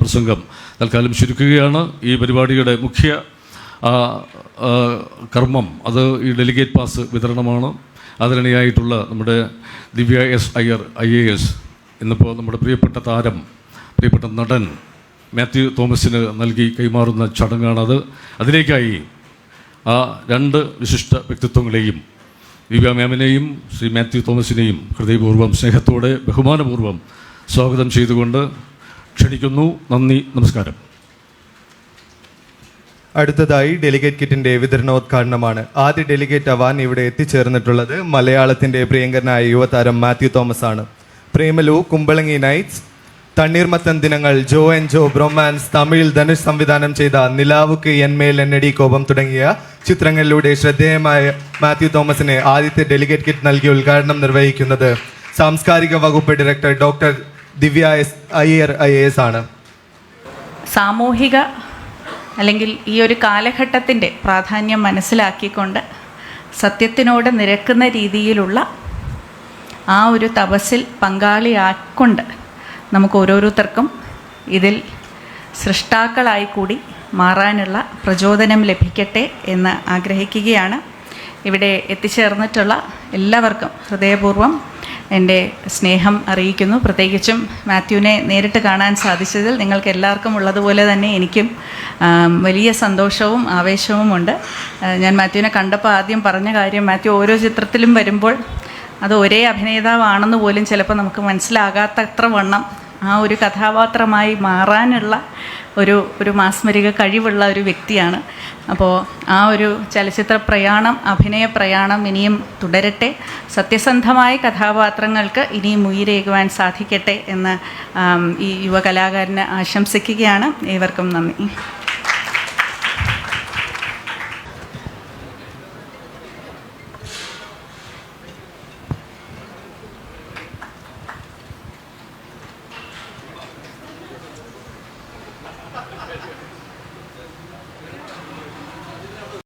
പ്രസംഗം തൽക്കാലം ചുരുക്കുകയാണ്. ഈ പരിപാടിയുടെ മുഖ്യ കർമ്മം അത് ഈ ഡെലിഗേറ്റ് പാസ് വിതരണമാണ്. ആദരണീയായിട്ടുള്ള നമ്മുടെ Divya S Iyer I A S ഇന്നിപ്പോൾ നമ്മുടെ പ്രിയപ്പെട്ട താരം പ്രിയപ്പെട്ട നടൻ മാത്യു തോമസിന് നൽകി കൈമാറുന്ന ചടങ്ങാണത്. അതിലേക്കായി ആ രണ്ട് വിശിഷ്ട വ്യക്തിത്വങ്ങളെയും ദിവ്യ മാമിനെയും ശ്രീ മാത്യു തോമസിനെയും ഹൃദയപൂർവം സ്നേഹത്തോടെ ബഹുമാനപൂർവം സ്വാഗതം ചെയ്തുകൊണ്ട് ക്ഷണിക്കുന്നു. നന്ദി. നമസ്കാരം. അടുത്തതായി ഡെലിഗേറ്റ് കിറ്റിന്റെ വിതരണോദ്ഘാടനമാണ്. ആദ്യ ഡെലിഗേറ്റ് അവാൻ ഇവിടെ എത്തിച്ചേർന്നിട്ടുള്ളത് മലയാളത്തിന്റെ പ്രിയങ്കരനായ യുവതാരം മാത്യു തോമസ് ആണ്. പ്രേമലു കുമ്പളങ്ങി നൈറ്റ്സ് തണ്ണീർമത്തൻ ദിനങ്ങൾ ജോ ആൻഡ് ജോ ബ്രൊമാൻസ് തമിഴിൽ ധനുഷ് സംവിധാനം ചെയ്ത നിലാവുക്ക് എന്മേൽ എന്നടി കോപം തുടങ്ങിയ ചിത്രങ്ങളിലൂടെ ശ്രദ്ധേയമായ മാത്യു തോമസിന് ആദ്യത്തെ ഡെലിഗേറ്റ് കിറ്റ് നൽകി ഉദ്ഘാടനം നിർവഹിക്കുന്നത് സാംസ്കാരിക വകുപ്പ് director doctor Divya Iyer I S ആണ്. സാമൂഹിക അല്ലെങ്കിൽ ഈ ഒരു കാലഘട്ടത്തിന്റെ പ്രാധാന്യം മനസ്സിലാക്കിക്കൊണ്ട് സത്യത്തിനോട് നിരക്കുന്ന രീതിയിലുള്ള ആ ഒരു തപസ്സിൽ പങ്കാളിയാക്കൊണ്ട് നമുക്ക് ഓരോരുത്തർക്കും ഇതിൽ സൃഷ്ടാക്കളായി കൂടി മാറാനുള്ള പ്രചോദനം ലഭിക്കട്ടെ എന്ന് ആഗ്രഹിക്കുകയാണ്. ഇവിടെ എത്തിച്ചേർന്നിട്ടുള്ള എല്ലാവർക്കും ഹൃദയപൂർവം എന്റെ സ്നേഹം അറിയിക്കുന്നു. പ്രത്യേകിച്ചും മാത്യുവിനെ നേരിട്ട് കാണാൻ സാധിച്ചതിൽ നിങ്ങൾക്ക് എല്ലാവർക്കും ഉള്ളതുപോലെ തന്നെ എനിക്കും വലിയ സന്തോഷവും ആവേശവുമുണ്ട് ഞാൻ മാത്യുവിനെ കണ്ടപ്പോൾ ആദ്യം പറഞ്ഞ കാര്യം മാത്യു ഓരോ ചിത്രത്തിലും വരുമ്പോൾ അത് ഒരേ അഭിനേതാവാണെന്ന് പോലും ചിലപ്പോൾ നമുക്ക് മനസ്സിലാകാത്തത്ര വണ്ണം ആ ഒരു കഥാപാത്രമായി മാറാനുള്ള ഒരു ഒരു മാസ്മരിക കഴിവുള്ള ഒരു വ്യക്തിയാണ്. അപ്പോൾ ആ ഒരു ചലച്ചിത്ര പ്രയാണം അഭിനയ പ്രയാണം ഇനിയും തുടരട്ടെ. സത്യസന്ധമായ കഥാപാത്രങ്ങൾക്ക് ഇനിയും ഉയരേകുവാൻ സാധിക്കട്ടെ എന്ന് ഈ യുവ കലാകാരന് ആശംസിക്കുകയാണ്. ഏവർക്കും നന്ദി.